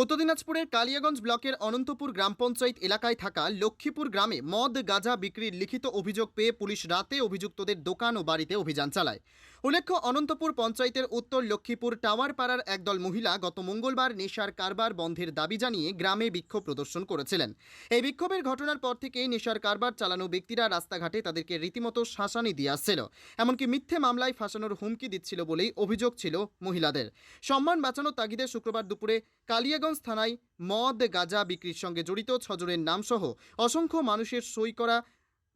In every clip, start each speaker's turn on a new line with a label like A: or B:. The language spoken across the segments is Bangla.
A: উত্তর দিনাজপুরের কালিয়াগঞ্জ ব্লকের অনন্তপুর গ্রাম পঞ্চায়েত এলাকায় থাকা লক্ষ্মীপুর গ্রামে মদ, গাঁজা বিক্রির লিখিত অভিযোগ পেয়ে পুলিশ রাতে অভিযুক্তদের দোকান ও বাড়িতে অভিযান চালায়। উল্লেখ্য, অনন্তপুর পঞ্চায়েতের উত্তর লক্ষ্মীপুর টাওয়ার পাড়ার একদল মহিলা গত মঙ্গলবার নেশার কারবার বন্ধের দাবি জানিয়ে গ্রামে বিক্ষোভ প্রদর্শন করেছিলেন। এই বিক্ষোভের ঘটনার পর থেকেই নেশার কারবার চালানো ব্যক্তিরা রাস্তাঘাটে তাদেরকে রীতিমতো শাসানি দিয়ে আসছিল। এমনকি মিথ্যে মামলায় ফাঁসানোর হুমকি দিচ্ছিল বলেই অভিযোগ ছিল মহিলাদের। সম্মান বাঁচানোর তাগিদে শুক্রবার দুপুরে কালিয়াগঞ্জ থানায় মদ, গাঁজা বিক্রির সঙ্গে জড়িত ছজনের নামসহ অসংখ্য মানুষের সই করা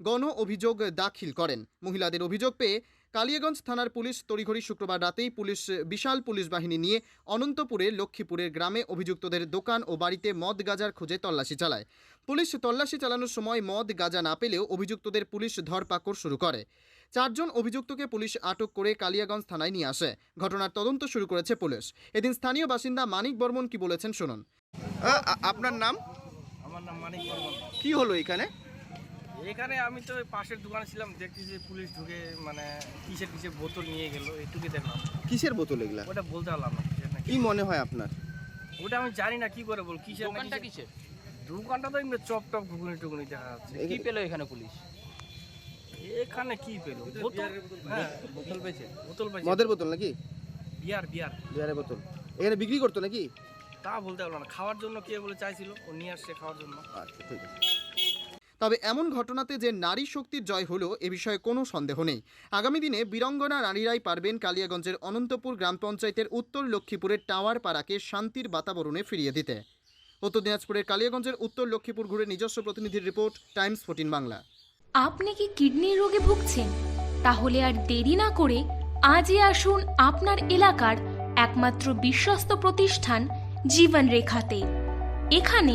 A: গণ অভিযোগ দাখিল করেন। মহিলাদের অভিযোগ পেয়ে কালিয়াগঞ্জ থানার পুলিশ তড়িঘড়ি শুক্রবার রাতেই পুলিশ বিশাল পুলিশ বাহিনী নিয়ে অনন্তপুরে লক্ষ্মীপুরের গ্রামে অভিযুক্তদের দোকান ও বাড়িতে মদ গাঁজার খোঁজে তল্লাশি চালায়। পুলিশ তল্লাশি চালানোর সময় মদ গাঁজা না পেলেও অভিযুক্তদের পুলিশ ধরপাকড় শুরু করে। চারজন অভিযুক্তকে পুলিশ আটক করে কালিয়াগঞ্জ থানায় নিয়ে আসে। ঘটনার তদন্ত শুরু করেছে পুলিশ। এদিন স্থানীয় বাসিন্দা মানিক বর্মন কি বলেছেন শুনুন।
B: আপনার নাম?
C: আমার নাম মানিক বর্মন।
B: কি হলো এখানে?
C: এখানে আমি তো ওই পাশের দোকানে ছিলাম দেখছি যে পুলিশ ঢুকে মানে কিসের কিসের বোতল নিয়ে গেল এইটুকু দেখলাম।
B: কিসের বোতল এগুলা?
C: ওটা বলতে পারলাম না কিসের না
B: কি মনে হয় আপনার?
C: ওটা আমি জানি না কি করে বল কিসের না
D: দোকানটা
C: কিসের। দোকানটা তো এমনি চপ টপ ঘুগুনি টুগুনি দেখা যাচ্ছে।
D: কি পেল এখানে পুলিশ?
C: এখানে কি পেল? বোতল হ্যাঁ
D: বোতল পেয়েছে।
C: বোতল পাইছে
B: মদের বোতল নাকি?
C: বিয়ার বিয়ার।
B: বিয়ারের বোতল। এখানে বিক্রি করতো নাকি?
C: তা বলতে পারলাম না খাওয়ার জন্য কে বলে চাইছিল ও নিয়ে আসছে খাওয়ার জন্য।
B: আচ্ছা ঠিক আছে।
A: তবে এমন ঘটনাতে যে নারী শক্তির জয় হলো এ বিষয়ে কোনো সন্দেহ নেই। আগামী দিনে বীরঙ্গনা নারীরাই পারবেন কালিয়াগঞ্জের অনন্তপুর গ্রাম পঞ্চায়েতের উত্তর লক্ষ্মীপুরের টাওয়ার পাড়াকে শান্তির বাতাবরণে ফিরিয়ে দিতে। উত্তর দিনাজপুরের কালিয়াগঞ্জের উত্তর লক্ষ্মীপুর ঘুরে নিজস্ব প্রতিনিধির রিপোর্ট, টাইমস ফোর্টিন বাংলা।
E: আপনি কি কিডনির রোগে ভুগছেন? তাহলে আর দেরি না করে আজই আসুন আপনার এলাকার একমাত্র বিশ্বস্ত প্রতিষ্ঠান জীবন রেখাতে এখানে